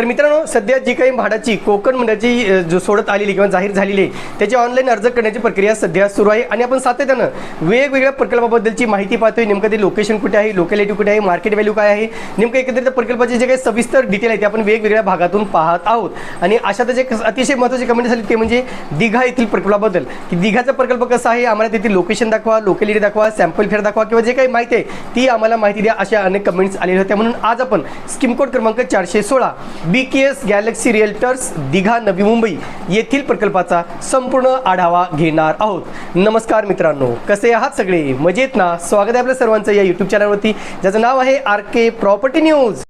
तर मित्रांनो सध्या जी काही म्हाडाची कोकण मंडळाची जो सोडत आलेली किंवा जाहीर झालेली आहे त्याची ऑनलाईन अर्ज करण्याची प्रक्रिया सध्या सुरू आहे. आणि आपण सातत्यानं वेगवेगळ्या प्रकल्पाबद्दलची माहिती पाहतोय. नेमकं ते लोकेशन कुठे आहे? लोकॅलिटी कुठे आहे? मार्केट व्हॅल्यू काय आहे? नेमकं एकत्रित प्रकल्पाचे जे काही सविस्तर डिटेल आहे ते आपण वेगवेगळ्या भागातून पाहत आहोत. आणि अशातच एक अतिशय महत्त्वाची कमेंट झाली ते म्हणजे दिघा येथील प्रकल्पाबद्दल. की दिघाचा प्रकल्प कसा आहे? आम्हाला तेथील लोकेशन दाखवा लोकॅलिटी दाखवा सॅम्पल फेअर दाखवा किंवा जे काही माहिती आहे ती आम्हाला माहिती द्या अशा अनेक कमेंट्स आलेल्या होत्या. म्हणून आज आपण स्किमकोड क्रमांक चारशे सोळा B K S Galaxy realtors Digha Navi Mumbai येथील प्रकल्पाचा संपूर्ण आढावा घेणार आहोत. नमस्कार मित्रांनो कसे आहात सगळे? मजेत ना? स्वागत आहे आपल्या सर्वांचं या यूट्यूब चॅनलवरती ज्याचं नाव आहे आर के प्रॉपर्टी न्यूज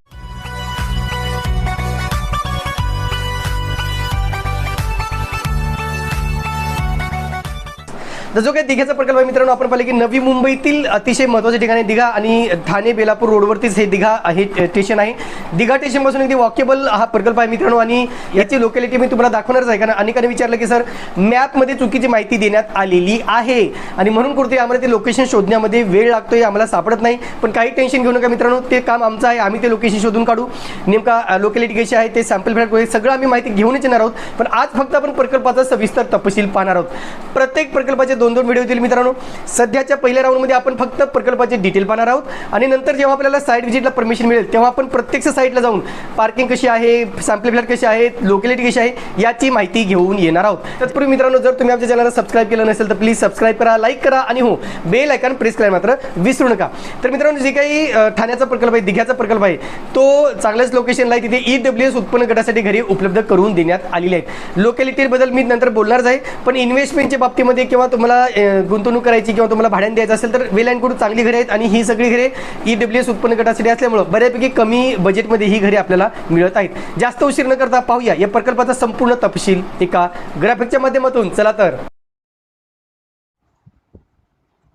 तर जो काही दिघ्याचा प्रकल्प आहे मित्रांनो आपण पाहिले की नवी मुंबईतील अतिशय महत्त्वाचे ठिकाण आहे दिघा आणि ठाणे बेलापूर रोडवरतीच हे दिघा हे स्टेशन आहे. दिघा स्टेशनपासून अगदी वॉकेबल हा प्रकल्प आहे मित्रांनो आणि याची लोकॅलिटी मी तुम्हाला दाखवणारच आहे. कारण अनेकांनी विचारलं की सर मॅपमध्ये चुकीची माहिती देण्यात आलेली आहे. आणि म्हणून कुठे आम्हाला ते लोकेशन शोधण्यामध्ये वेळ लागतोय आम्हाला सापडत नाही. पण काही टेन्शन घेऊ नका मित्रांनो ते काम आमचं आहे. आम्ही ते लोकेशन शोधून काढू. नेमका लोकॅलिटी कशी आहे ते सॅम्पल फ्लॅट सगळं आम्ही माहिती घेऊनच येणार आहोत. पण आज फक्त आपण प्रकल्पाचा सविस्तर तपशील पाहणार आहोत. प्रत्येक प्रकल्पाचे दोन दोन व्हिडिओ येतील मित्रांनो. सध्याच्या पहिल्या राऊंडमध्ये आपण फक्त प्रकल्पाचे डिटेल पाहणार आहोत. आणि नंतर जेव्हा आपल्याला साईट व्हिजिटला परमिशन मिळेल तेव्हा आपण प्रत्यक्ष साईटला जाऊन पार्किंग कशी आहे सॅम्पल फ्लॅट कशी आहे लोकॅलिटी कशी आहे याची माहिती घेऊन येणार आहोत. तत्पूर्वी मित्रांनो जर तुम्ही आमच्या चॅनलला सबस्क्राईब केलं नसेल तर प्लीज सबस्क्राईब करा लाईक करा आणि हो बेल आयकॉन प्रेस करायला मात्र विसरू नका. तर मित्रांनो जे काही ठाण्याचा प्रकल्प आहे दिघ्याचा प्रकल्प आहे तो चांगल्याच लोकेशनला आहे. तिथे ई डब्ल्यू एस उत्पन्न गटासाठी घरी उपलब्ध करून देण्यात आलेले आहेत. लोकॅलिटीबद्दल मी नंतर बोलणारच आहे पण इन्व्हेस्टमेंटच्या बाबतीमध्ये किंवा तुम्हाला तुम्हाला गुंतवणूक करायची किंवा तुम्हाला भाड्याने द्यायचं असेल तर वेल अँड गुड चांगली घरे आहेत आणि ही सगळी घरे ई डब्ल्यू एस उत्पन्न गटासाठी असल्यामुळं बऱ्यापैकी कमी बजेटमध्ये ही घरे आपल्याला मिळत आहेत. जास्त उशीर न करता पाहूया या प्रकल्पाचा संपूर्ण तपशील एका ग्राफिकच्या माध्यमातून. चला तर.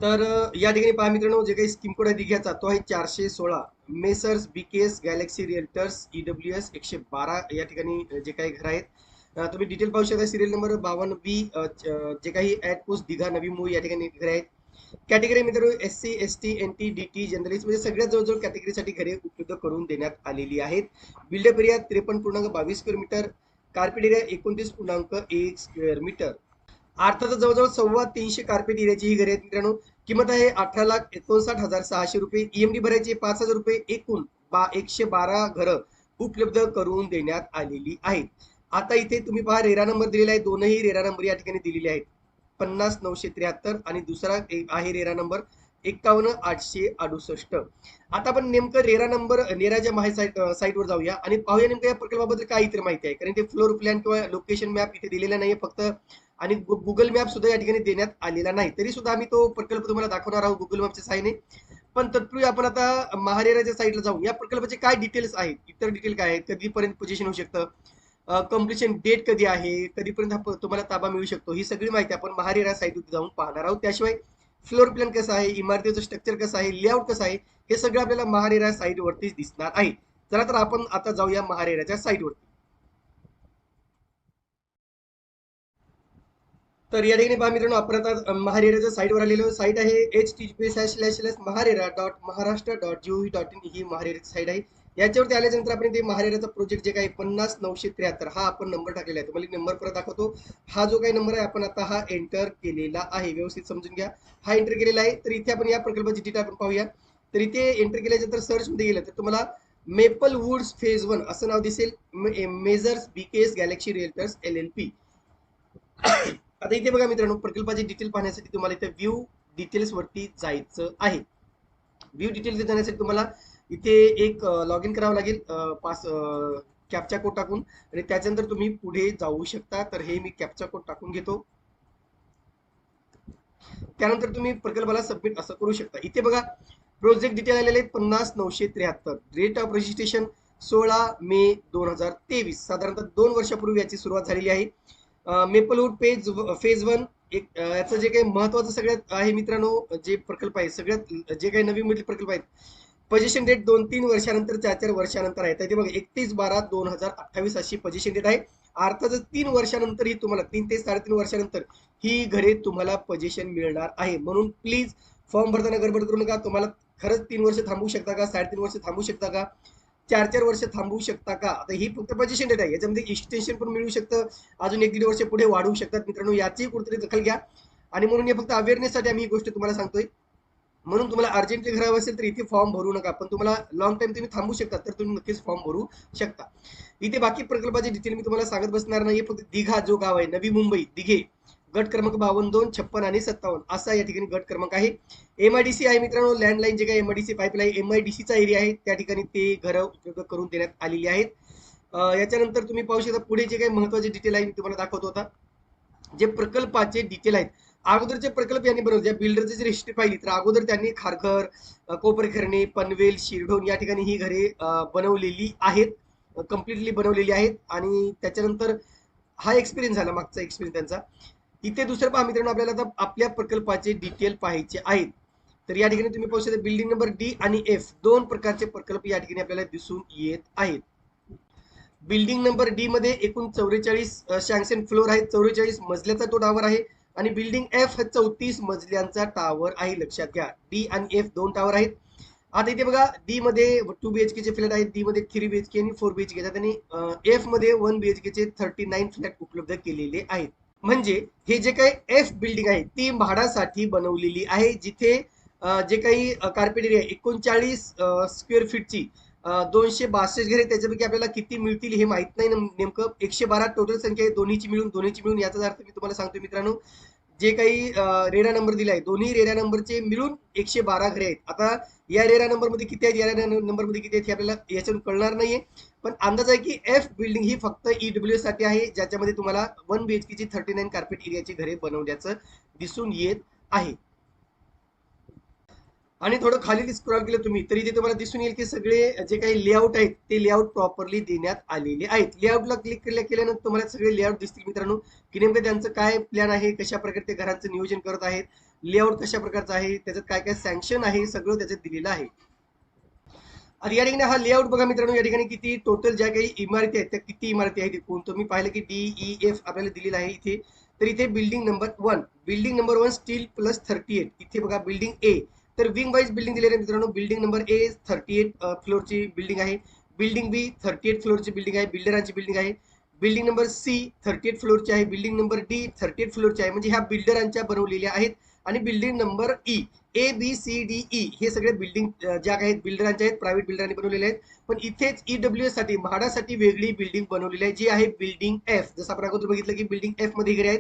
तर या ठिकाणी पहा मित्रांनो जे काही स्कीम कोड आहे दिघ्याचा तो आहे चारशे सोळा. Messrs B K S galaxy realtors E W S एकशे बारा या ठिकाणी जे काही घर आहेत तुम्ही डिटेल पाहू शकता. सिरियल नंबर बावन्न बी जे काही ॲट पोस्ट दिघा नवी मूवी या ठिकाणी घरे आहेत. कॅटेगरी मित्रांनो S C S T N T D T journalist म्हणजे सगळ्यात जवळजवळ कॅटेगरीसाठी घरे उपलब्ध करून देण्यात आलेली आहेत. बिल्डअप एरिया त्रेपन्न पूर्णांक बावीस स्क्वेअर मीटर कार्पेट एरिया एकोणतीस पूर्णांक एक स्क्वेअर मीटर अर्थातच जवळजवळ सव्वा तीनशे कार्पेट एरियाची ही घरे आहेत मित्रांनो. किंमत आहे अठरा लाख एकोणसाठ हजार सहाशे रुपये. ईएमडी भरायचे पाच हजार रुपये. एकूण बा एकशे बारा घरं उपलब्ध करून देण्यात आलेली आहेत. आता इथे तुम्ही पहा रेरा नंबर दिलेला आहे. दोनही रेरा नंबर या ठिकाणी दिलेले आहेत. पन्नास नऊशे त्र्याहत्तर आणि दुसरा एक आहे रेरा नंबर एक्कावन्न आठशे अडुसष्ट. आता आपण नेमकं रेरा नंबर नेराच्या माहिती साईट साईटवर जाऊया. आणि पाहूया नेमकं या प्रकल्पाबद्दल काय इतर माहिती आहे. कारण ते फ्लोर प्लॅन किंवा लोकेशन मॅप इथे दिलेला नाहीये फक्त. आणि गुगल मॅप सुद्धा या ठिकाणी देण्यात आलेला नाही. तरी सुद्धा आम्ही तो प्रकल्प तुम्हाला दाखवणार आहोत गुगल मॅपच्या सहाय्याने. पण तत्पूर्वी आपण आता महारेराच्या साईटला जाऊ. या प्रकल्पाचे काय डिटेल्स आहेत? इतर डिटेल काय आहेत? कधीपर्यंत पोझिशन होऊ शकतं? कम्प्लिशन डेट कधी आहे? कधीपर्यंत हा तुम्हाला ताबा मिळू शकतो? ही सगळी माहिती आपण महारेरा साईटवर जाऊन पाहणार आहोत. त्याशिवाय फ्लोर प्लॅन कसं आहे? इमारतीचं स्ट्रक्चर कसं आहे? लेआउट कसं आहे? हे सगळं आपल्याला महारेरा साईटवरतीच दिसणार आहे. चला तर आपण आता जाऊया महारेराच्या साईटवरती तर या ठिकाणी पहा मित्रांनो आपण आता महारेराच्या साईटवर आलेलो साईट आहे H T P slash slash Maharera dot Maharashtra dot GOV dot in ही महारेराची साईट आहे. याच्यावरती आल्यानंतर आपण ते महारेराचा प्रोजेक्ट जे काही पन्नास नऊशे त्र्याहत्तर हा आपण नंबर टाकलेला आहे. तुम्हाला नंबर परत दाखवतो. हा जो काही नंबर आहे आपण आता हा एंटर केलेला आहे. व्यवस्थित समजून घ्या. हा एंटर केलेला आहे. तर इथे आपण या प्रकल्पाची डिटेल आपण पाहूया. तर इथे एंटर केल्याच्यानंतर सर्च मध्ये गेलं तर तुम्हाला मेपल वुड्स फेज वन असं नाव दिसेल. Messrs BKS galaxy realtors L L P आता इथे बघा मित्रांनो प्रकल्पाची डिटेल पाहण्यासाठी तुम्हाला इथे व्ह्यू डिटेल्स वरती जायचं आहे. व्ह्यू डिटेल्स जाण्यासाठी तुम्हाला इथे एक लॉग इन करावं लागेल पास कॅपचा कोड टाकून. आणि त्याच्यानंतर तुम्ही पुढे जाऊ शकता. तर हे मी कॅपचा कोड टाकून घेतो. त्यानंतर तुम्ही प्रकल्पाला सबमिट असं करू शकता. इथे बघा प्रोजेक्ट डिटेल आलेले आहेत पन्नास नऊशे त्र्याहत्तर. रेट ऑफ रजिस्ट्रेशन सोळा मे दोन हजार तेवीस. साधारणतः दोन वर्षापूर्वी याची सुरुवात झालेली आहे. मेपलवूड पेज फेज वन एक याचं जे काही महत्वाचं सगळ्यात आहे मित्रांनो जे प्रकल्प आहे सगळ्यात जे काही नवीन मिडल प्रकल्प आहेत पोझिशन डेट दोन तीन वर्षानंतर चार चार वर्षानंतर आहे. तर ते बघा एकतीस बारा दोन हजार अठ्ठावीस अशी पोझिशन डेट आहे. अर्थातच तीन वर्षानंतर ही तुम्हाला तीन ते साडेतीन वर्षानंतर ही घरे तुम्हाला पोझिशन मिळणार आहे. म्हणून प्लीज फॉर्म भरताना गडबड करू नका. तुम्हाला खरंच तीन वर्ष थांबू शकता का? साडेतीन वर्ष थांबू शकता का? चार चार वर्ष थांबू शकता का? आता ही फक्त पोझिशन डेट आहे. याच्यामध्ये एक्सटेन्शन पण मिळू शकतं. अजून एक दीड वर्ष पुढे वाढवू शकतात मित्रांनो. याचीही कुठेतरी दखल घ्या. आणि म्हणून हे फक्त अवेअरनेससाठी आम्ही ही गोष्ट तुम्हाला सांगतोय. म्हणून तुम्हाला अर्जंटली घरावं असेल तर इथे फॉर्म भरू नका. पण तुम्हाला लॉंग टाइम तुम्ही थांबू शकता तर तुम्ही नक्कीच फॉर्म भरू शकता. इथे बाकी प्रकल्पाचे डिटेल मी तुम्हाला सांगत बसणार नाही फक्त दिघा जो गाव आहे नवी मुंबई दिघे. गट क्रमांक बावन्न दोन छप्पन आणि सत्तावन्न. असा या ठिकाणी गट क्रमांक आहे. एमआयडीसी आहे मित्रांनो. लँडलाईन जे काही एमआयडीसी पाईपलाईन एमआयडीसीचा एरिया आहे त्या ठिकाणी ते घरं उपलब्ध करून देण्यात आलेली आहेत. याच्यानंतर तुम्ही पाहू शकता पुढे जे काही महत्त्वाचे डिटेल आहे मी तुम्हाला दाखवतो आता. जे प्रकल्पाचे डिटेल आहेत अगोदरचे प्रकल्प यांनी बनवले. ज्या बिल्डरची जर हिस्ट्री पाहिली तर अगोदर त्यांनी खारघर अ, कोपरखर्णे पनवेल शिरढोण या ठिकाणी ही घरे बनवलेली आहेत. कम्प्लिटली बनवलेली आहेत. आणि त्याच्यानंतर हा एक्सपिरियन्स झाला मागचा एक्सपिरियन्स त्यांचा. इथे दुसरं पहा मित्रांनो आपल्याला आता आपल्या प्रकल्पाचे डिटेल पाहायचे आहेत. तर या ठिकाणी तुम्ही पाहू शकता बिल्डिंग नंबर डी आणि एफ दोन प्रकारचे प्रकल्प या ठिकाणी आपल्याला दिसून येत आहेत. बिल्डिंग नंबर डी मध्ये एकूण चौवेचाळीस शँक्शन फ्लोर आहेत. चौवेचाळीस मजल्याचा तो डावर आहे. आणि बिल्डिंग एफ चौतीस मजल्यांचा टावर आहे लक्षात घ्या. डी आणि एफ दोन टावर आहेत. आता इथे बघा डी मध्ये टू बीएचके चे फ्लॅट आहेत डी मध्ये थ्री बीएचके आणि फोर बीएचके आहेत. आणि एफमध्ये वन बीएचके चे थर्टी नाईन फ्लॅट उपलब्ध केलेले आहेत. म्हणजे हे जे काही एफ बिल्डिंग आहे ती भाडासाठी बनवलेली आहे जिथे जे काही कार्पेट एरिया एकोणचाळीस स्क्वेअर फीटची दोनशे बासष्ट घरे त्याच्यापैकी आपल्याला किती मिळतील हे माहीत नाही. नेमकं एकशे बारा टोटल संख्या आहे. दोन्हीची मिळून दोन्हीची मिळून याचा अर्थ मी तुम्हाला सांगतो मित्रांनो. जे काही रेडा रेरा नंबर दिला आहे दोन्ही रेरा नंबरचे मिळून एकशे बारा घरे आहेत. आता या रेरा नंबरमध्ये किती आहेत? या रेरा नंबरमध्ये किती आहेत हे आपल्याला याच्यातून कळणार नाहीये. पण अंदाज आहे की एफ बिल्डिंग ही फक्त ईडब्ल्यू साठी आहे ज्याच्यामध्ये तुम्हाला वन बी एच केची थर्टी नाईन कार्पेट एरियाची घरे बनवण्याचं दिसून येत आहे. आणि थोडं खाली स्क्रॉल केलं तुम्ही तरी ते तुम्हाला दिसून येईल की सगळे जे काही लेआउट आहेत ते लेआउट प्रॉपरली देण्यात आलेले आहेत. लेआउटला क्लिक केल्या केल्यानंतर तुम्हाला सगळे लेआउट दिसतील मित्रांनो की नेमकं त्यांचं काय प्लॅन आहे कशा प्रकारे ते घरांचं नियोजन करत आहेत लेआउट कशा प्रकारचं आहे त्याच्यात काय काय सँक्शन आहे सगळं त्याच्यात दिलेलं आहे. आता या ठिकाणी हा लेआउट बघा मित्रांनो या ठिकाणी किती टोटल ज्या काही इमारती आहेत त्या किती इमारती आहेत एकूण तुम्ही पाहिलं की डी ई एफ आपल्याला दिलेला आहे इथे. तर इथे building number one building number one stilt plus thirty eight इथे बघा बिल्डिंग ए तर विंग वाईज बिल्डिंग दिलेली आहे मित्रांनो. Building number A thirty eight फ्लोअरची building आहे. बिल्डिंग बी थर्टी एट फ्लोअरची बिल्डिंग आहे. बिल्डरांची बिल्डिंग आहे. Building number C thirty eight फ्लोअरची आहे. Building number D thirty eight फ्लोअरची आहे. म्हणजे ह्या बिल्डरांच्या बनवलेल्या आहेत. आणि building number E A B C D E हे सगळे बिल्डिंग ज्या काही बिल्डरांच्या आहेत प्रायव्हेट बिल्डरांनी बनवलेले आहेत. पण इथेच ईडब्ल्यू एससाठी म्हाडासाठी वेगळी बिल्डिंग बनवलेली आहे जी आहे बिल्डिंग एफ जसं आपण अगोदर बघितलं की बिल्डिंग एफमध्ये घरे आहेत.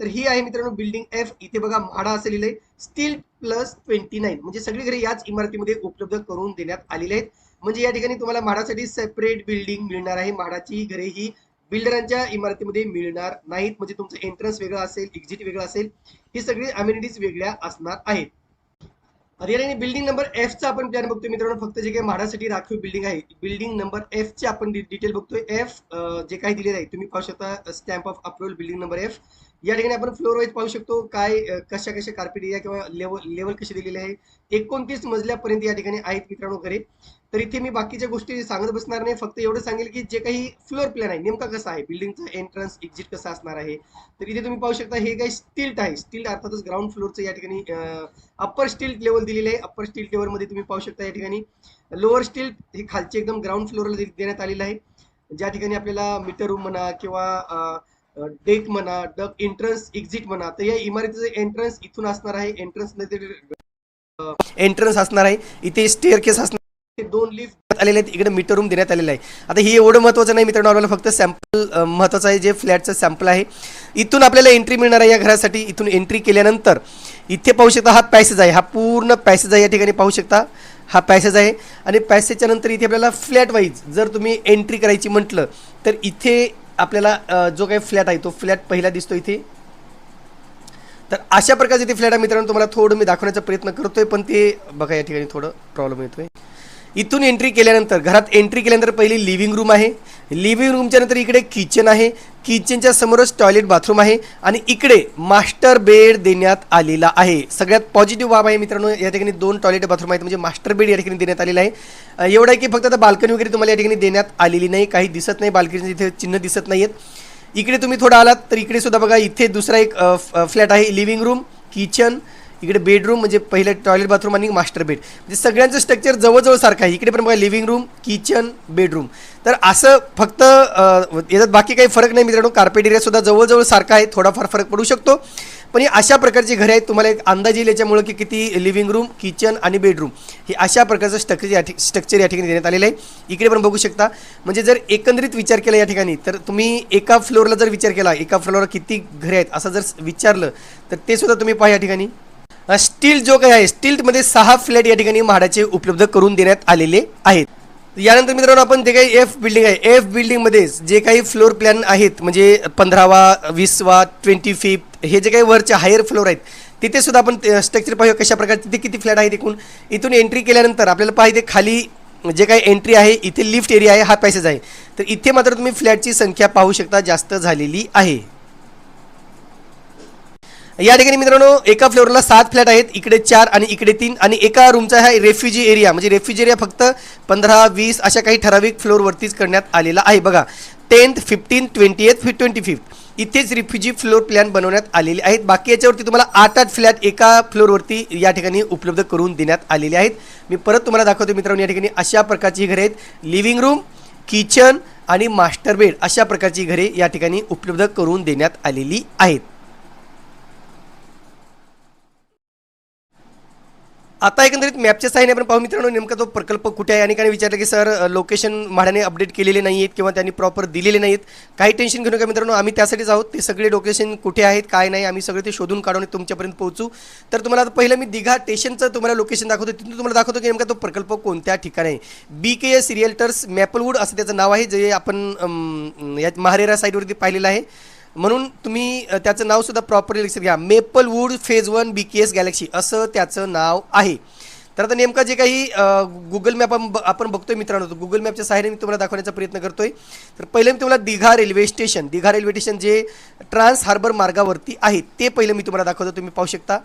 तर ही आहे मित्रांनो बिल्डिंग एफ इथे बघा म्हाडा असं लिहिलंय. Stilt plus twenty nine. म्हणजे सगळी घरे याच इमारतीमध्ये उपलब्ध करून देण्यात आलेली आहेत. म्हणजे या ठिकाणी तुम्हाला म्हाडासाठी सेपरेट बिल्डिंग मिळणार आहे. म्हाडाची घरे ही बिल्डरांच्या इमारतीमध्ये मिळणार नाहीत. म्हणजे तुमचं एंट्रन्स वेगळं असेल एक्झिट वेगळं असेल ही सगळी अम्युनिटीज वेगळ्या असणार आहेत. आता बिल्डिंग नंबर एफ चा आपण प्लॅन बघतोय मित्रांनो. फक्त जे काही म्हाडासाठी राखीव बिल्डिंग आहे बिल्डिंग नंबर एफ चे आपण डिटेल बघतोय. एफ जे काही दिलेलं आहे तुम्ही पाहू शकता stamp of approval building number F या ठिकाणी आपण फ्लोर वाईज पाहू शकतो काय कशा कशा कार्पेट या किंवा लेवल लेवल कशी दिलेली आहे. एकोणतीस मजल्यापर्यंत या ठिकाणी आहेत मित्रांनो घरे. तर इथे मी बाकीच्या गोष्टी सांगत बसणार नाही. फक्त एवढं सांगेल की जे काही फ्लोर प्लॅन आहे नेमका कसा आहे? बिल्डिंगचा एंट्रन्स एक्झिट कसा असणार आहे? तर इथे तुम्ही पाहू शकता हे काही स्टिल्ट आहे. स्टील अर्थातच ग्राउंड फ्लोअरचं या ठिकाणी अप्पर स्टील लेवल दिलेलं आहे. अप्पर स्टील लेवलमध्ये तुम्ही पाहू शकता या ठिकाणी. लोअर स्टील हे खालचे एकदम ग्राउंड फ्लोअरला देण्यात आलेलं आहे. ज्या ठिकाणी आपल्याला मीटर रूम म्हणा किंवा डेक म्हणा डक एंट्रन्स एक्झिट म्हणा तर या इमारतीचं एंट्रन्स इथून असणार आहे एंट्रन्स एंट्रन्स असणार आहे इथे स्टेअर केस असणार दोन लिफ्ट आलेले आहेत इकडे मीटर रूम देण्यात आलेलं आहे. आता हे एवढं महत्त्वाचं नाही मित्रांनो आपल्याला फक्त सॅम्पल महत्त्वाचं आहे जे फ्लॅटचं सॅम्पल आहे. इथून आपल्याला एंट्री मिळणार आहे या घरासाठी इथून एंट्री केल्यानंतर. इथे पाहू शकता हा पॅसेज आहे हा पूर्ण पॅसेज आहे या ठिकाणी पाहू शकता हा पॅसेज आहे. आणि पॅसेजच्या नंतर इथे आपल्याला फ्लॅट वाईज जर तुम्ही एंट्री करायची म्हटलं तर इथे आपल्याला जो काही फ्लॅट आहे तो फ्लॅट पहिला दिसतो इथे. तर अशा प्रकारचे ते फ्लॅट आहे मित्रांनो तुम्हाला थोडं मी दाखवण्याचा प्रयत्न करतोय पण ते बघा या ठिकाणी थोडं प्रॉब्लेम येतोय. इथून एंट्री केल्यानंतर घरात एंट्री केल्यानंतर पहिली लिव्हिंग रूम आहे. लिव्हिंग रूमच्या नंतर इकडे किचन आहे. किचनच्या समोरच टॉयलेट बाथरूम आहे आणि इकडे मास्टर बेड देण्यात आलेला आहे. सगळ्यात पॉझिटिव्ह बाब आहे मित्रांनो या ठिकाणी दोन टॉयलेट बाथरूम आहेत. म्हणजे मास्टर बेड या ठिकाणी देण्यात आलेला आहे. एवढं आहे की फक्त आता बाल्कनी वगैरे तुम्हाला या ठिकाणी देण्यात आलेली नाही. काही दिसत नाही बाल्कनी इथे चिन्ह दिसत नाहीयेत. इकडे तुम्ही थोडं आलात तर इकडे सुद्धा बघा इथे दुसरा एक फ्लॅट आहे लिव्हिंग रूम किचन इकडे बेडरूम म्हणजे पहिलं टॉयलेट बाथरूम आणि मास्टर बेड म्हणजे सगळ्यांचं स्ट्रक्चर जवळजवळ सारखं आहे. इकडे पण बघा लिव्हिंग रूम किचन बेडरूम तर असं फक्त याच्यात बाकी काही फरक नाही मित्रांनो. कार्पेट एरियासुद्धा जवळजवळ सारखा आहे. थोडाफार फरक पडू शकतो. पण ही अशा प्रकारची घरे आहेत. तुम्हाला एक अंदाज येईल याच्यामुळं की किती लिव्हिंग रूम किचन आणि बेडरूम हे अशा प्रकारचं स्ट्रक्चर या ठिक स्ट्रक्चर या ठिकाणी देण्यात आलेलं आहे. इकडे पण बघू शकता. म्हणजे जर एकंदरीत विचार केला या ठिकाणी तर तुम्ही एका फ्लोअरला जर विचार केला एका फ्लोअरला किती घरे आहेत असं जर विचारलं तर ते सुद्धा तुम्ही पहा या ठिकाणी. स्टील जो काही आहे स्टीलमध्ये सहा फ्लॅट या ठिकाणी म्हाडाचे उपलब्ध करून देण्यात आलेले आहेत. यानंतर मित्रांनो आपण जे काही एफ बिल्डिंग आहे एफ बिल्डिंगमध्ये जे काही फ्लोअर प्लॅन आहेत म्हणजे पंधरावा वीसवा ट्वेंटी फिफ्थ हे जे काही वरचे हायर फ्लोअर आहेत तिथे सुद्धा आपण स्ट्रक्चर पाहूया कशा प्रकारे तिथे किती फ्लॅट आहेत एकूण. इथून एंट्री केल्यानंतर आपल्याला पाहिजे खाली जे काही एंट्री आहे इथे लिफ्ट एरिया आहे हा पॅसेज आहे. तर इथे मात्र तुम्ही फ्लॅटची संख्या पाहू शकता जास्त झालेली आहे. या ठिकाणी मित्रांनो एका फ्लोअरला सात फ्लॅट आहेत. इकडे चार आणि इकडे तीन आणि एका रूमचा हा रेफ्युजी एरिया म्हणजे रेफ्युजी एरिया फक्त पंधरा वीस अशा काही ठराविक फ्लोअरवरतीच करण्यात आलेला आहे. बघा tenth fifteen twenty eighth twenty fifth इथेच रिफ्युजी फ्लोअर प्लॅन बनवण्यात आलेले आहेत. बाकी याच्यावरती तुम्हाला आठ आठ फ्लॅट एका फ्लोअरवरती या ठिकाणी उपलब्ध करून देण्यात आलेले आहेत. मी परत तुम्हाला दाखवतो मित्रांनो या ठिकाणी अशा प्रकारची घरे आहेत. लिव्हिंग रूम किचन आणि मास्टर बेड अशा प्रकारची घरे या ठिकाणी उपलब्ध करून देण्यात आलेली आहेत. आता एकंदरीत मॅपच्या साहाय्याने आपण पाहू मित्रांनो नेमका तो प्रकल्प कुठे आहे? आणि काही विचारलं की सर लोकेशन म्हाड्याने अपडेट केलेले नाही आहेत किंवा त्यांनी प्रॉपर दिलेले नाहीत काही टेन्शन घेऊ नका मित्रांनो आम्ही त्यासाठीच आहोत. ते सगळे लोकेशन कुठे आहेत काय नाही आम्ही सगळे ते शोधून काढून तुमच्यापर्यंत पोहोचू. तर तुम्हाला आता पहिलं मी दिघा स्टेशनचं तुम्हाला लोकेशन दाखवतो तिथून तुम्हाला दाखवतो की नेमका तो प्रकल्प कोणत्या ठिकाणी आहे. बी के एस रिएल्टर्स मॅपलवूड असं त्याचं नाव आहे जे आपण या महारेरा साईडवरती पाहिलेलं आहे. म्हणून तुम्ही त्याचं नाव सुद्धा प्रॉपरली लक्षात घ्या. Maple wood phase one B K S galaxy असं त्याचं नाव आहे. तर आता नेमकं जे काही गुगल मॅप आपण बघतोय मित्रांनो गुगल मॅपच्या सहाय्याने मी तुम्हाला दाखवण्याचा प्रयत्न करतोय. तर पहिले मी तुम्हाला Digha railway station Digha railway station जे ट्रान्स हार्बर मार्गावरती आहे ते पहिलं मी तुम्हाला दाखवतो तुम्ही पाहू शकता.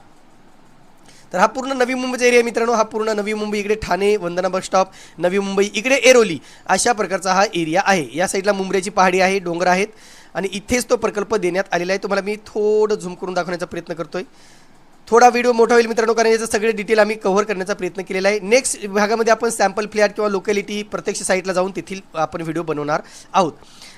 तर हा पूर्ण नवी मुंबईचा एरिया मित्रांनो हा पूर्ण नवी मुंबई इकडे ठाणे वंदना बस स्टॉप नवी मुंबई इकडे एरोली अशा प्रकारचा हा एरिया आहे. या साईडला मुंबईची पहाडी आहे डोंगर आहेत. आणि इथेच तो प्रकल्प देण्यात आलेला आहे. तुम्हाला मी थोडं झूम करून दाखवण्याचा प्रयत्न करतोय. थोडा व्हिडिओ मोठा होईल मित्रांनो कारण याचं सगळे डिटेल आम्ही कव्हर करण्याचा प्रयत्न केलेला आहे. नेक्स्ट विभागामध्ये आपण सॅम्पल फ्लॅट किंवा लोकॅलिटी प्रत्यक्ष साईटला जाऊन तेथील आपण व्हिडिओ बनवणार आहोत.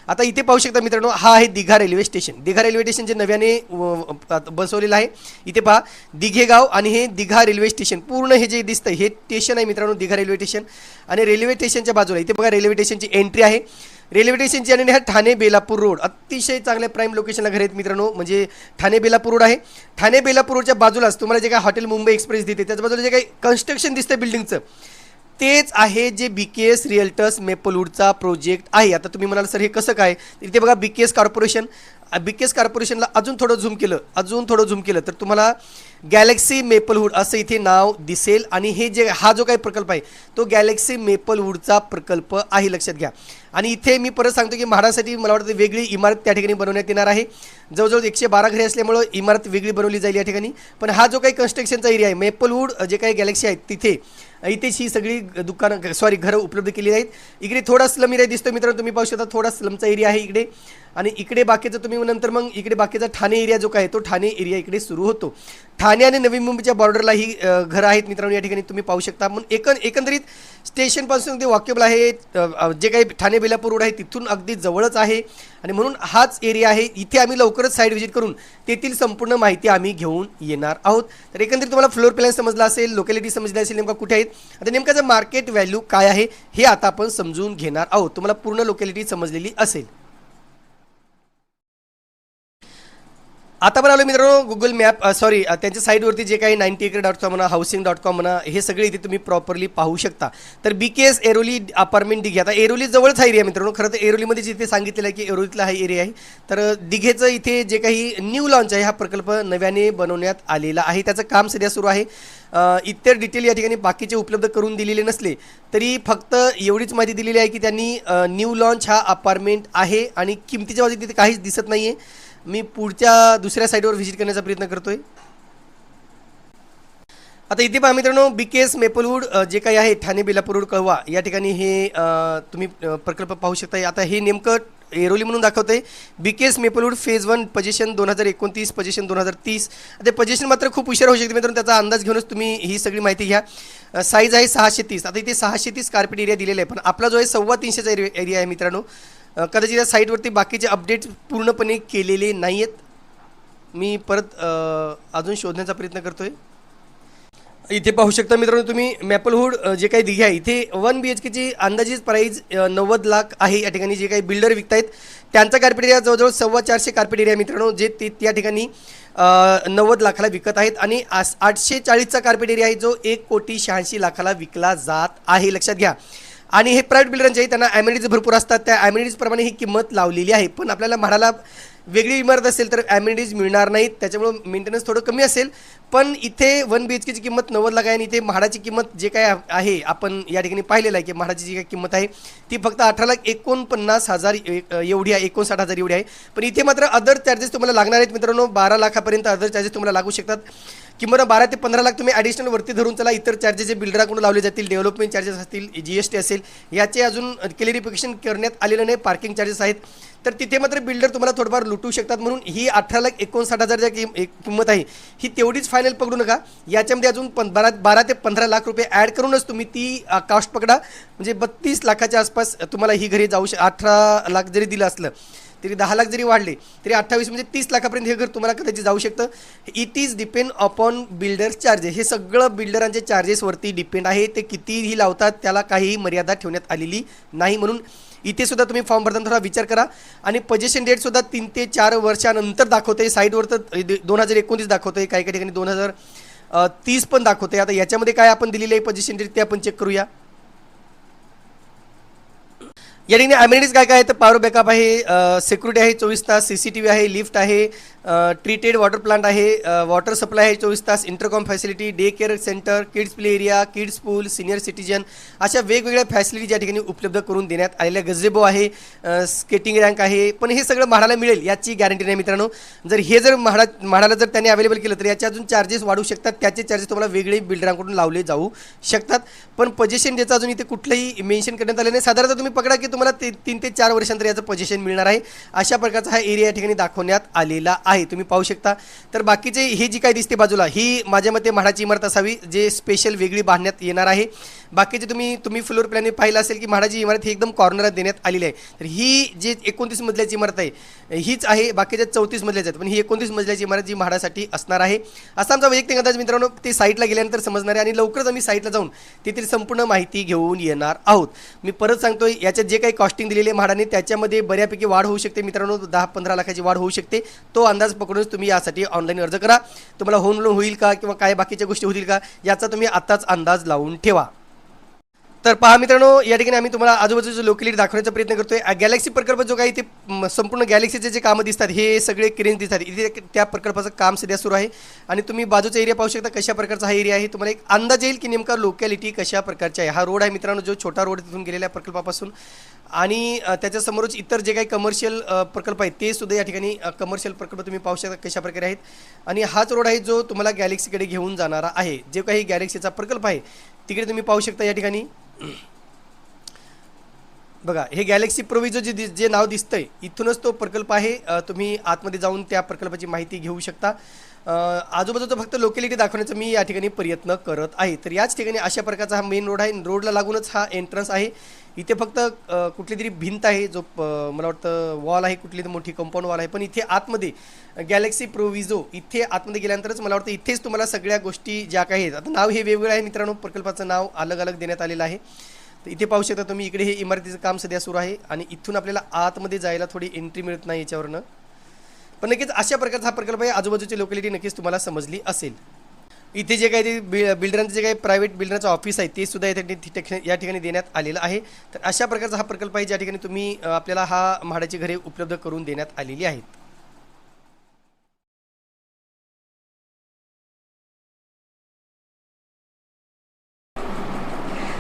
आता इथे पाहू शकता मित्रांनो हा आहे Digha railway station Digha railway station जे नव्याने व- बसवलेलं आहे इथे पहा दिघेगाव आणि हे दिघा रेल्वे स्टेशन पूर्ण हे जे दिसतं हे स्टेशन आहे मित्रांनो दिघा रेल्वे स्टेशन आणि रेल्वे स्टेशनच्या बाजूला इथे बघा रेल्वे स्टेशनची एंट्री आहे. रेल्वे स्टेशनची आणि हा ठाणे बेलापूर रोड. अतिशय चांगल्या प्राईम लोकेशनला घर आहेत मित्रांनो. म्हणजे ठाणे बेलापूर रोड आहे. ठाणे बेलापूर रोडच्या बाजूलाच तुम्हाला जे काही हॉटेल मुंबई एक्सप्रेस देते त्याच्या बाजूला जे काही कन्स्ट्रक्शन दिसतं बिल्डिंगचं तेच आहे जे बी के एस रिअल्टर्स मेपलवूडचा प्रोजेक्ट आहे. आता तुम्ही म्हणाल सर हे कसं काय? इथे बघा B K S corporation B K S कॉर्पोरेशनला अजून थोडं झूम केलं अजून थोडं झूम केलं. तर तुम्हाला गॅलेक्सी मेपलवूड असं इथे नाव दिसेल आणि हे जे हा जो काही प्रकल्प आहे तो गॅलेक्सी मेपलवूडचा प्रकल्प आहे लक्षात घ्या. आणि इथे मी परत सांगतो की म्हाडासाठी मला वाटतं वेगळी इमारत त्या ठिकाणी बनवण्यात येणार आहे. जवळजवळ एकशे बारा घरे असल्यामुळं इमारत वेगळी बनवली जाईल या ठिकाणी. पण हा जो काही कन्स्ट्रक्शनचा एरिया आहे मेपलवूड जे काही गॅलेक्सी आहेत तिथे इथेच ही सगळी दुकानं सॉरी घरं उपलब्ध केली आहेत. इकडे थोडा स्लम एरिया दिसतो मित्रांनो तुम्ही पाहू शकता थोडा स्लमचा एरिया आहे इकडे. आणि इकडे बाकीचं तुम्ही नंतर मग इकडे बाकीचा ठाणे एरिया जो काय आहे, तो ठाणे एरिया इकडे सुरू होतो. ठाणे आणि नवी मुंबईच्या बॉर्डरला ही घरं आहेत मित्रांनो या ठिकाणी तुम्ही पाहू शकता. म्हणून एक एकंदरीत स्टेशनपासून अगदी वॉकेबल आहे जे काही ठाणे बेलापूर रोड आहे तिथून अगदी जवळच आहे. आणि म्हणून हाच एरिया आहे. इथे आम्ही लवकरच साईड व्हिजिट करून तेथील संपूर्ण माहिती आम्ही घेऊन येणार आहोत. तर एकंदरीत तुम्हाला फ्लोअर प्लॅन समजला असेल लोकॅलिटी समजली असेल नेमका कुठे आहेत? आता नेमकाचं मार्केट व्हॅल्यू काय आहे हे आता आपण समजून घेणार आहोत. तुम्हाला पूर्ण लोकॅलिटी समजलेली असेल. आता पण आलो मित्रांनो गुगल मॅप सॉरी त्यांच्या साईटवरती जे काही नाईन्टी एकर डॉट कॉम म्हणा हाऊसिंग डॉट कॉम म्हणा हे सगळे इथे तुम्ही प्रॉपरली पाहू शकता. तर B K S Airoli apartment Dighe. आता एरोली जवळच हा एरिया मित्रांनो. खरं तर एरोलीमध्ये जिथे सांगितलेलं आहे की एरोलीतला हा एरिया आहे. तर दिघेचं इथे जे काही न्यू लॉन्च आहे हा प्रकल्प नव्याने बनवण्यात आलेला आहे. त्याचं काम सध्या सुरू आहे. इतर डिटेल या ठिकाणी बाकीचे उपलब्ध करून दिलेले नसले तरी फक्त एवढीच माहिती दिलेली आहे की त्यांनी न्यू लॉन्च हा अपार्टमेंट आहे आणि किमतीच्या बाबतीत तिथे काहीच दिसत नाही आहे मी पुढच्या दुसऱ्या साईडवर व्हिजिट करण्याचा प्रयत्न करतोय. आता इथे पहा मित्रांनो बी के एस मेपलवूड जे काही आहे ठाणे बेलापूर रोड कळवा या ठिकाणी हे तुम्ही प्रकल्प पाहू शकता आता हे नेमकं एरोली म्हणून दाखवते B K S maplewood phase one possession दोन हजार एकोणतीस पजेशन दोन हजार तीस. ते पजेशन मात्र खूप उशीर होऊ शकते मित्रांनो त्याचा अंदाज घेऊनच तुम्ही ही सगळी माहिती घ्या. साईज आहे सहाशे तीस. आता इथे सहाशे तीस कार्पेट एरिया दिलेला आहे पण आपला जो आहे सव्वा तीनशेचा एरिया एरिया आहे मित्रांनो. कदाचित या साईटवरती बाकीचे अपडेट पूर्णपणे केलेले नाही आहेत मी परत अजून शोधण्याचा प्रयत्न करतोय. इथे पाहू शकता मित्रांनो तुम्ही मॅपलहूड जे काही दिघे आहे इथे वन बी एच केची अंदाजित प्राईज नव्वद लाख आहे. या ठिकाणी जे काही बिल्डर विकतायत त्यांचा कार्पेट एरिया जवळजवळ सव्वा चारशे कार्पेट एरिया मित्रांनो जे ते त्या ठिकाणी नव्वद लाखाला विकत आहेत. आणि आस आठशे चाळीसचा कार्पेट एरिया आहे जो एक कोटी शहाऐंशी लाखाला विकला जात आहे. लक्षात घ्या. आणि हे प्रायव्हेट बिल्डरांचे त्यांना ॲम्युनिटीज भरपूर असतात. त्या ॲम्युनिटीजप्रमाणे ही किंमत लावलेली आहे. पण आपल्याला म्हणाला वेगळी इमारत असेल तर ॲम्युनिटीज मिळणार नाहीत. त्याच्यामुळं मेंटेनन्स थोडं कमी असेल. पण इथे वन बी एच केची किंमत नव्वद लाख आहे आणि इथे म्हाडाची किंमत जे काय आहे आपण या ठिकाणी पाहिलेलं आहे की म्हाडाची जी काय किंमत आहे ती फक्त अठरा लाख एकोणपन्नास हजार ए- एवढी आहे एकोणसाठ हजार एवढी आहे. पण इथे मात्र अदर चार्जेस तुम्हाला लागणार आहेत मित्रांनो बारा लाखापर्यंत अदर चार्जेस तुम्हाला लागू शकतात. किंवा बारा ते पंधरा लाख तुम्ही ॲडिशनल वरती धरून चला इतर चार्जेस जे बिल्डराकडून लावले जातील डेव्हलपमेंट चार्जेस असतील जी एस टी असेल याचे अजून क्लिअरिफिकेशन करण्यात आलेलं नाही पार्किंग चार्जेस आहेत. तर तिथे मात्र बिल्डर तुम्हाला थोडंफार लुटू शकतात म्हणून ही अठरा लाख एकोणसाठ हजारच्या कि किम- एक किंमत आहे. ही तेवढीच फायनल पकडू नका. याच्यामध्ये अजून पं बारा बारा ते पंधरा लाख रुपये ॲड करूनच तुम्ही ती कास्ट पकडा. म्हणजे बत्तीस लाखाच्या आसपास तुम्हाला ही घरी जाऊ श अठरा लाख जरी दिलं असलं तरी दहा लाख जरी वाढले तरी अठ्ठावीस म्हणजे तीस लाखापर्यंत हे घर तुम्हाला कदाचित जाऊ शकतं. It is depend upon builders charges हे सगळं बिल्डरांचे चार्जेसवरती डिपेंड आहे. ते कितीही लावतात त्याला काहीही मर्यादा ठेवण्यात आलेली नाही म्हणून. इथे सुद्धा तुम्ही फॉर्म भरताना थोडा विचार करा. आणि पजेशन डेट सुद्धा तीन ते चार वर्षानंतर दाखवते साईडवर तर दोन हजार एकोणतीस दाखवते काही काही ठिकाणी दोन हजार तीस पण दाखवते आता याच्यामध्ये काय आपण दिलेली आहे पजेशन डेट ते आपण चेक करूया. या ठिकाणी अमेनिटीज काय काय आहे तर पॉवर बॅकअप आहे सिक्युरिटी आहे चोवीस तास सी सी टी व्ही आहे लिफ्ट आहे ट्रीटेड वॉटर प्लांट आहे. वॉटर सप्लाय आहे चोवीस तास. Intercom facility day care centre kids play area kids pool senior citizen अशा वेगवेगळ्या फॅसिलिटी या ठिकाणी उपलब्ध करून देण्यात आलेल्या गजेबो आहे. स्केटिंग रँक आहे. पण हे सगळं म्हाडाला मिळेल याची गॅरंटी नाही मित्रांनो. जर हे जर म्हाडा म्हाडाला जर त्यांनी अवेलेबल केलं तर याचे अजून चार्जेस वाढू शकतात. त्याचे चार्जेस तुम्हाला वेगळे बिल्डरांकडून लावले जाऊ शकतात. पण पजेशन ज्याचं अजून इथे कुठलंही मेन्शन करण्यात आलं नाही. साधारणतः तुम्ही पकडा की तुम्हाला ते तीन ते चार वर्षांतर याचं पजेशन मिळणार आहे. अशा प्रकारचा हा एरिया या ठिकाणी दाखवण्यात आलेला आहे तुम्ही पाहू शकता. तर बाकीचे हे जी काय दिसते बाजूला ही माझ्या मते म्हाडाची इमारत असावी जे स्पेशल वेगळी बांधण्यात येणार आहे. बाकीचे तुम्ही तुम्ही फ्लोर प्लॅनने पाहिलं असेल की म्हाडाची इमारत ही एकदम कॉर्नरात देण्यात आलेली आहे. तर ही जी एकोणतीस मजल्याची इमारत आहे हीच आहे बाकीच्या चौतीस मजल्याच्या आहेत. पण ही एकोणतीस मजल्याची इमारत जी म्हाडासाठी असणार आहे. असा आमचा वैयक्तिक अंदाज मित्रांनो ते साईटला गेल्यानंतर समजणार आहे आणि लवकरच आम्ही साईटला जाऊन तेथील संपूर्ण माहिती घेऊन येणार आहोत. मी परत सांगतोय याच्यात जे काही कॉस्टिंग दिलेली आहे म्हाडाने त्याच्यामध्ये बऱ्यापैकी वाढ होऊ शकते मित्रांनो. दहा पंधरा लाखाची वाढ होऊ शकते. तो अंदाज पकडूनच तुम्ही यासाठी ऑनलाईन अर्ज करा. तुम्हाला होम लोन होईल का किंवा काय बाकीच्या गोष्टी होतील का याचा तुम्ही आत्ताच अंदाज लावून ठेवा. तर पहा मित्रांनो या ठिकाणी आम्ही तुम्हाला आजूबाजूचे लोकॅलिटी दाखवण्याचा प्रयत्न करतोय गॅलेक्सी प्रकल्प जो काही इथे संपूर्ण गॅलेक्सीचे जे कामं दिसतात हे सगळे क्रेन दिसतात. इथे त्या प्रकल्पाचं काम सध्या सुरू आहे. आणि तुम्ही बाजूचा एरिया पाहू शकता कशा प्रकारचा हा एरिया आहे. तुम्हाला एक अंदाज येईल की नेमका लोकॅलिटी कशा प्रकारची आहे. हा रोड आहे मित्रांनो जो छोटा रोड तिथून गेलेल्या प्रकल्पापासून. आणि त्याच्यासमोरच इतर जे काही कमर्शियल प्रकल्प आहेत ते सुद्धा या ठिकाणी कमर्शियल प्रकल्प तुम्ही पाहू शकता कशा प्रकारे आहेत. आणि हाच रोड आहे जो तुम्हाला गॅलेक्सीकडे घेऊन जाणारा आहे. जे काही गॅलेक्सीचा प्रकल्प आहे तिकडे तुम्ही पाहू शकता या ठिकाणी. बघा हे गॅलेक्सी प्रोविजो जे दि- जे नाव दिसतंय इथूनच तो प्रकल्प आहे. तुम्ही आतमध्ये जाऊन त्या प्रकल्पाची माहिती घेऊ शकता. आजूबाजूचं फक्त लोकॅलिटी दाखवण्याचा मी या ठिकाणी प्रयत्न करत आहे. तर याच ठिकाणी अशा प्रकारचा हा मेन रोड आहे. रोडला लागूनच हा एंट्रन्स आहे. इथे फक्त कुठली तरी भिंत आहे जो मला वाटतं वॉल आहे कुठली तरी मोठी कंपाऊंड वॉल आहे पण इथे आतमध्ये गॅलेक्सी प्रोविजो इथे आतमध्ये गेल्यानंतरच मला वाटतं इथेच तुम्हाला सगळ्या गोष्टी ज्या काही आहेत. आता नाव हे वेगवेगळं आहे मित्रांनो प्रकल्पाचं नाव अलग अलग देण्यात आलेलं आहे. तर इथे पाहू शकता तुम्ही इकडे हे इमारतीचं काम सध्या सुरू आहे आणि इथून आपल्याला आतमध्ये जायला थोडी एंट्री मिळत नाही याच्यावरनं. पण नक्कीच अशा प्रकारचा हा प्रकल्प आहे आजूबाजूची लोकॅलिटी नक्कीच तुम्हाला समजली असेल. इथे जे काही ते बि बिल्डरांचं जे काही प्रायव्हेट बिल्डरांचं ऑफिस आहे ते सुद्धा इथे ठिकाणी- या ठिकाणी देण्यात आलेलं आहे. तर अशा प्रकारचा हा प्रकल्प आहे ज्या ठिकाणी तुम्ही आपल्याला हा म्हाडाची घरे उपलब्ध करून देण्यात आलेली आहेत.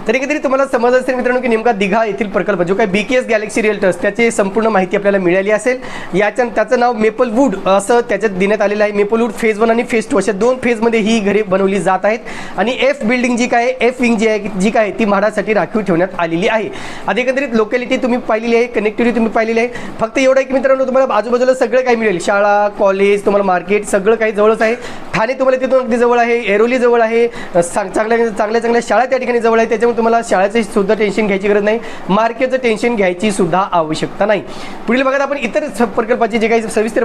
तर कधीतरी तुम्हाला समज असेल मित्रांनो की नेमका दिघा येथील प्रकल्प जो काही B K S Galaxy realtors त्याची संपूर्ण माहिती आपल्याला मिळाली असेल. याच्या त्याचं नाव मेपल वूड असं त्याच्यात देण्यात आलेलं आहे. मेपल वूड फेज वन आणि फेज टू अशा दोन फेजमध्ये ही घरे बनवली जात आहेत. आणि एफ बिल्डिंग जी काय एफ विंग जी आहे जी काय ती म्हाडासाठी राखीव ठेवण्यात आलेली आहे. आता एकंदरीत लोकॅलिटी तुम्ही पाहिलेली आहे कनेक्टिव्हिटी तुम्ही पाहिलेली आहे. फक्त एवढं आहे की मित्रांनो तुम्हाला आजूबाजूला सगळं काही मिळेल. शाळा कॉलेज तुम्हाला मार्केट सगळं काही जवळच आहे. ठाणे तुम्हाला तिथून अगदी जवळ आहे एरोली जवळ आहे. सांग चांगल्या चांगल्या चांगल्या शाळा त्या ठिकाणी जवळ आहे. त्याच्यामुळे तुम्हाला शाळेचं सुद्धा टेन्शन घ्यायची गरज नाही. मार्केटचं टेन्शन घ्यायची सुद्धा आवश्यकता नाही. पुढील भागात आपण इतर प्रकल्पाची जे काही सविस्तर